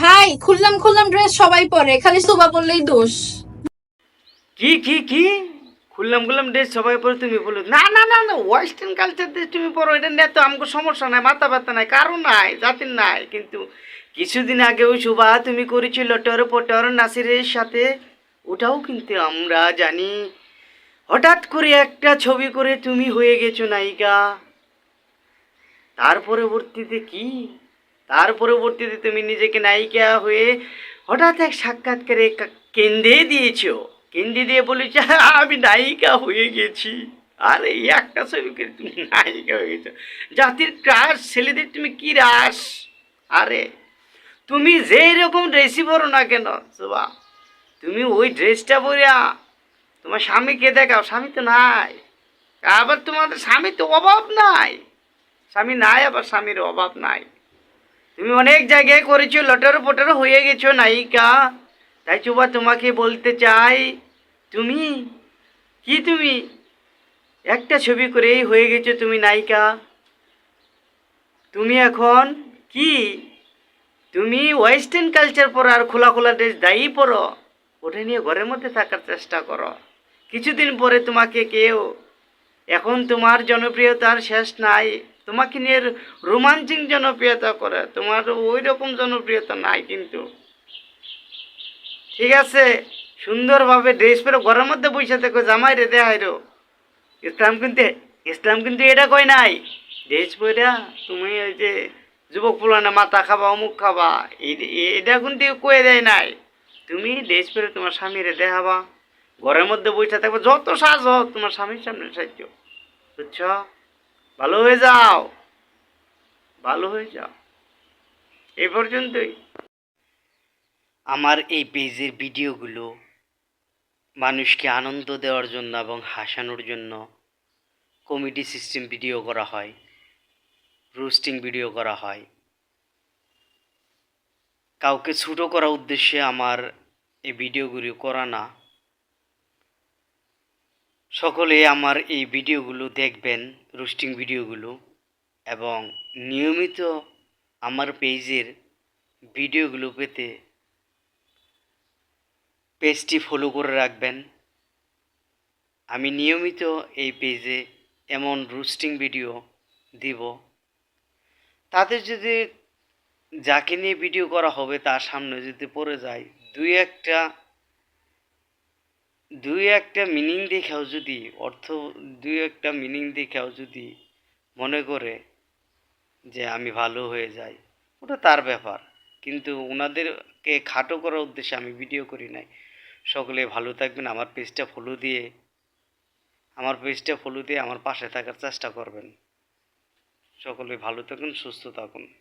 ভাই, খুললাম খুললাম ড্রেস সবাই পরে। খালি শোভা বললেই দোষ। কি কি কি? খুললাম খুললাম ড্রেস সবাই পরে, তুমি বলো। না না না না ওয়েস্টার্ন কালচার ড্রেস তুমি পরো, এটা নিয়ে তো আমাকে সমস্যা নাই, মাথা ব্যথা নাই, কারণ নাই, জাতির নাই। কিন্তু কিছুদিন আগে ওই শুভা তুমি করেছিল টর পটর নাসিরের সাথে, ওটাও কিন্তু আমরা জানি। হঠাৎ করে একটা ছবি করে তুমি হয়ে গেছো নায়িকা। তার পরবর্তীতে কি? তার পরবর্তীতে তুমি নিজেকে নায়িকা হয়ে হঠাৎ এক সাক্ষাৎকারে কেন্দ্রে দিয়েছ। কেন্দ্রে দিয়ে বলেছে আমি নায়িকা হয়ে গেছি। আরে একটা ছবি করে তুমি নায়িকা হয়ে গেছো। জাতির ক্রাশ ছেলেদের তুমি কি রাস? আরে, তুমি যেই রকম ড্রেসই পরো না কেন, শোভা? তুমি ওই ড্রেসটা পরিয়া তোমার স্বামীকে দেখাও। স্বামী তো নাই। আবার তোমাদের স্বামী তো অভাব নাই। স্বামী নাই, আবার স্বামীর অভাব নাই। তুমি অনেক জায়গায় করেছ, লটারো পটারো হয়ে গেছো, নায়িকা। তাই চুবা, তোমাকে বলতে চাই, তুমি? কি তুমি? একটা ছবি করেই হয়ে গেছো তুমি নায়িকা। তুমি এখন কি? তুমি ওয়েস্টার্ন কালচার পরো আর খোলা খোলা ড্রেস দায়ী পরো। ওটা নিয়ে ঘরের মধ্যে থাকার চেষ্টা করো। কিছুদিন পরে তোমাকে কেউ এখন তোমার জনপ্রিয়তার শেষ নাই। তোমাকে নিয়ে রোমাঞ্চিক জনপ্রিয়তা করে। তোমার ওই রকম জনপ্রিয়তা নাই কিন্তু। ঠিক আছে? সুন্দরভাবে ড্রেস পরে ঘরের মধ্যে বসে থেকো, জামাই রে দেখাই রো ইসলাম কিন্তু ইসলাম কিন্তু এটা কয় নাই। ড্রেস পরে তুমি ওই যে যুবক পুলানে মাথা খাবা, অমুক খাবা এটা কিন্তু কয়ে দেয় নাই। তুমি ড্রেস পরে তোমার স্বামীরে দেখাবা ঘরের মধ্যে বসে থাকবে, যত সাজ, তোমার স্বামীর সামনে সাহায্য বুঝছ? ভালো হয়ে যাও। ভালো হয়ে যাও। এই পর্যন্তই। আমার এই পেজের ভিডিওগুলো মানুষকে আনন্দ দেওয়ার জন্য এবং হাসানোর জন্য কমেডি সিস্টেম ভিডিও করা হয়, রোস্টিং ভিডিও করা হয়। কাউকে ছোটো করার উদ্দেশ্যে আমার এই ভিডিওগুলি করা না। সকলে আমার এই ভিডিওগুলো দেখবেন রোস্টিং ভিডিওগুলো, এবং নিয়মিত আমার পেজের ভিডিওগুলো পেতে পেজটি ফলো করে রাখবেন। আমি নিয়মিত এই পেজে এমন রোস্টিং ভিডিও দিব। তাদের যদি যাকে নিয়ে ভিডিও করা হবে তার সামনে যদি পড়ে যায়, দুই একটা দুই একটা মিনিং দেখাও যদি, অর্থ দুই একটা মিনিং দেখাও যদি মনে করে যে আমি ভালো হয়ে যাই, ওটা তার ব্যাপার। কিন্তু ওনাদেরকে খাটো করার উদ্দেশ্যে আমি ভিডিও করি নাই। সকলে ভালো থাকবেন, আমার পেজটা ফলো দিয়ে, আমার পেজটা ফলো দিয়ে আমার পাশে থাকার চেষ্টা করবেন। সকলে ভালো থাকুন, সুস্থ থাকুন।